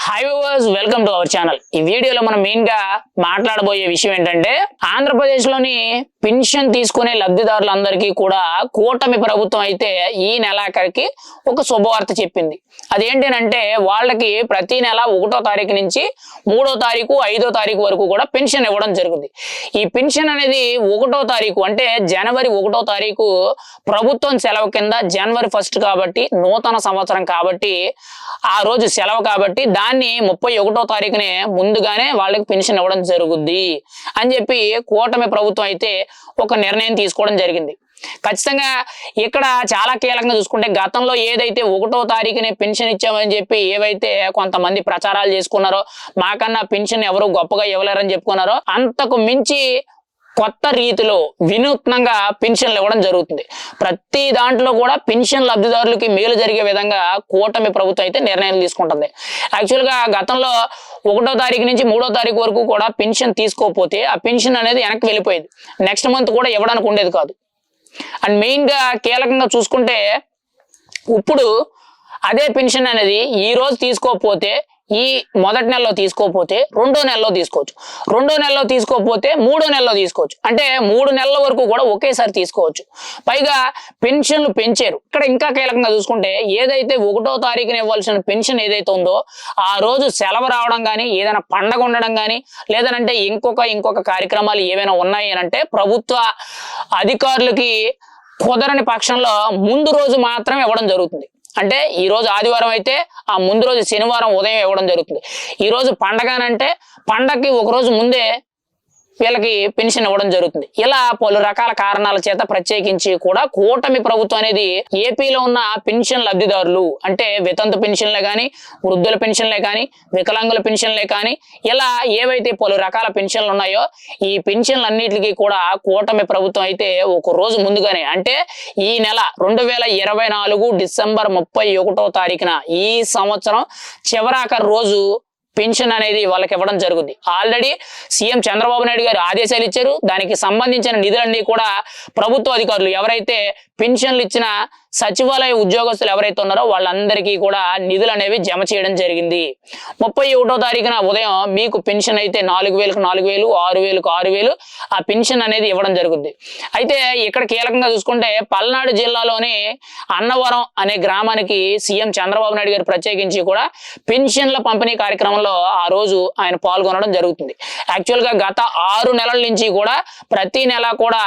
Hi viewers welcome to our channel ఈ వీడియోలో మనం మెయిన్గా మాట్లాడబోయే విషయం ఏంటంటే ఆంధ్రప్రదేశ్లోని పెన్షన్ తీసుకునే లబ్ధిదారులందరికీ కూడా కూటమి ప్రభుత్వం అయితే ఈ నెలాఖరికి ఒక శుభవార్త చెప్పింది. అదేంటంటే వాళ్ళకి ప్రతి నెల ఒకటో తారీఖు నుంచి మూడో తారీఖు ఐదో తారీఖు వరకు కూడా పెన్షన్ ఇవ్వడం జరుగుతుంది ఈ పెన్షన్ అనేది ఒకటో తారీఖు అంటే జనవరి ఒకటో తారీఖు ప్రభుత్వం సెలవు కింద జనవరి ఫస్ట్ కాబట్టి నూతన సంవత్సరం కాబట్టి ఆ రోజు సెలవు కాబట్టి దాన్ని ముప్పై ఒకటో తారీఖునే ముందుగానే వాళ్ళకి పెన్షన్ ఇవ్వడం జరుగుద్ది అని చెప్పి కూటమి ప్రభుత్వం అయితే ఒక నిర్ణయం తీసుకోవడం జరిగింది. ఖచ్చితంగా ఇక్కడ చాలా కీలకంగా చూసుకుంటే గతంలో ఏదైతే ఒకటో తారీఖునే పెన్షన్ ఇచ్చామని చెప్పి ఏవైతే కొంతమంది ప్రచారాలు చేసుకున్నారో మాకన్నా పెన్షన్ ఎవరు గొప్పగా ఇవ్వలేరని చెప్పుకున్నారో అంతకు మించి కొత్త రీతిలో వినూత్నంగా పెన్షన్లు ఇవ్వడం జరుగుతుంది. ప్రతి దాంట్లో కూడా పెన్షన్ లబ్ధిదారులకి మేలు జరిగే విధంగా కూటమి ప్రభుత్వం అయితే నిర్ణయాలు తీసుకుంటుంది. యాక్చువల్గా గతంలో ఒకటో తారీఖు నుంచి మూడో తారీఖు వరకు కూడా పెన్షన్ తీసుకోకపోతే ఆ పెన్షన్ అనేది వెనక్కి వెళ్ళిపోయేది. నెక్స్ట్ మంత్ కూడా ఇవ్వడానికి ఉండేది కాదు. అండ్ మెయిన్గా కీలకంగా చూసుకుంటే ఇప్పుడు అదే పెన్షన్ అనేది ఈ రోజు తీసుకోకపోతే ఈ మొదటి నెలలో తీసుకోకపోతే రెండో నెలలో తీసుకోవచ్చు. రెండో నెలలో తీసుకోకపోతే మూడో నెలలో తీసుకోవచ్చు. అంటే మూడు నెలల వరకు కూడా ఒకేసారి తీసుకోవచ్చు. పైగా పెన్షన్లు పెంచారు. ఇక్కడ ఇంకా కీలకంగా చూసుకుంటే ఏదైతే ఒకటో తారీఖున ఇవ్వాల్సిన పెన్షన్ ఏదైతే ఉందో ఆ రోజు సెలవు రావడం కానీ ఏదైనా పండగ ఉండడం కానీ లేదనంటే ఇంకొక ఇంకొక కార్యక్రమాలు ఏమైనా ఉన్నాయి అంటే ప్రభుత్వ అధికారులకి కుదరని పక్షంలో ముందు రోజు మాత్రమే ఇవ్వడం జరుగుతుంది. అంటే ఈ రోజు ఆదివారం అయితే ఆ ముందు రోజు శనివారం ఉదయం ఇవ్వడం జరుగుతుంది. ఈ రోజు పండగనంటే పండగకి ఒక రోజు ముందే వీళ్ళకి పెన్షన్ ఇవ్వడం జరుగుతుంది. ఇలా పలు రకాల కారణాల చేత ప్రత్యేకించి కూడా కూటమి ప్రభుత్వం అనేది ఏపీలో ఉన్న పెన్షన్ లబ్ధిదారులు అంటే వితంతు పెన్షన్లే కానీ వృద్ధుల పెన్షన్లే కానీ వికలాంగుల పెన్షన్లే కానీ ఇలా ఏవైతే పలు రకాల పెన్షన్లు ఉన్నాయో ఈ పెన్షన్లు అన్నిటికీ కూడా కూటమి ప్రభుత్వం అయితే ఒక రోజు ముందుగానే అంటే ఈ నెల రెండు వేల ఇరవై నాలుగు డిసెంబర్ ముప్పై ఒకటో తారీఖున ఈ సంవత్సరం చివరాఖరు రోజు పెన్షన్ అనేది వాళ్ళకి ఇవ్వడం జరుగుద్ది. ఆల్రెడీ సీఎం చంద్రబాబు నాయుడు గారు ఆదేశాలు ఇచ్చారు. దానికి సంబంధించిన నిధులన్నీ కూడా ప్రభుత్వ అధికారులు ఎవరైతే పెన్షన్లు ఇచ్చిన సచివాలయ ఉద్యోగస్తులు ఎవరైతే ఉన్నారో వాళ్ళందరికీ కూడా నిధులు అనేవి జమ చేయడం జరిగింది. ముప్పై ఒకటో తారీఖున ఉదయం మీకు పెన్షన్ అయితే నాలుగు వేలకు నాలుగు వేలు ఆరు వేలకు ఆరు వేలు ఆ పెన్షన్ అనేది ఇవ్వడం జరుగుద్ది. అయితే ఇక్కడ కీలకంగా చూసుకుంటే పల్నాడు జిల్లాలోని అన్నవరం అనే గ్రామానికి సీఎం చంద్రబాబు నాయుడు గారు ప్రత్యేకించి కూడా పెన్షన్ల పంపిణీ కార్యక్రమంలో ఆ రోజు ఆయన పాల్గొనడం జరుగుతుంది. యాక్చువల్గా గత ఆరు నెలల నుంచి కూడా ప్రతి నెల కూడా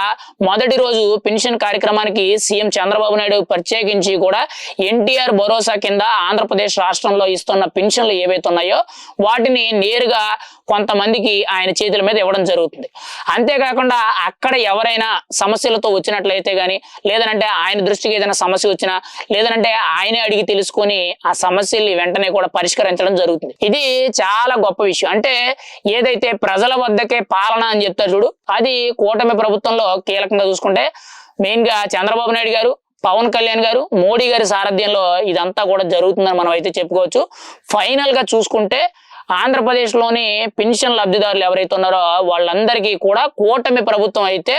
మొదటి రోజు పెన్షన్ కార్యక్రమానికి సీఎం చంద్రబాబు నాయుడు ప్రత్యేకించి కూడా ఎన్టీఆర్ భరోసా కింద ఆంధ్రప్రదేశ్ రాష్ట్రంలో ఇస్తున్న పెన్షన్లు ఏవైతే ఉన్నాయో వాటిని నేరుగా కొంతమందికి ఆయన చేతుల మీద ఇవ్వడం జరుగుతుంది. అంతేకాకుండా అక్కడ ఎవరైనా సమస్యలతో వచ్చినట్లయితే కానీ లేదనంటే ఆయన దృష్టికి ఏదైనా సమస్య వచ్చినా లేదనంటే ఆయనే అడిగి తెలుసుకొని ఆ సమస్యల్ని వెంటనే కూడా పరిష్కరించడం జరుగుతుంది. ఇది చాలా గొప్ప విషయం. అంటే ఏదైతే ప్రజల వద్దకే పాలన అని చెప్తారు చూడు అది కూటమి ప్రభుత్వంలో కీలకంగా చూసుకుంటే మెయిన్గా చంద్రబాబు నాయుడు గారు పవన్ కళ్యాణ్ గారు మోడీ గారి సారథ్యంలో ఇదంతా కూడా జరుగుతుందని మనం అయితే చెప్పుకోవచ్చు. ఫైనల్గా చూసుకుంటే ఆంధ్రప్రదేశ్లోని పెన్షన్ లబ్ధిదారులు ఎవరైతే ఉన్నారో వాళ్ళందరికీ కూడా కూటమి ప్రభుత్వం అయితే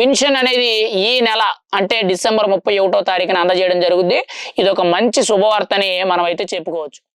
పెన్షన్ అనేది ఈ నెల అంటే డిసెంబర్ ముప్పై ఒకటో తారీఖున అందజేయడం జరుగుద్ది. ఇది ఒక మంచి శుభవార్తని మనం అయితే చెప్పుకోవచ్చు.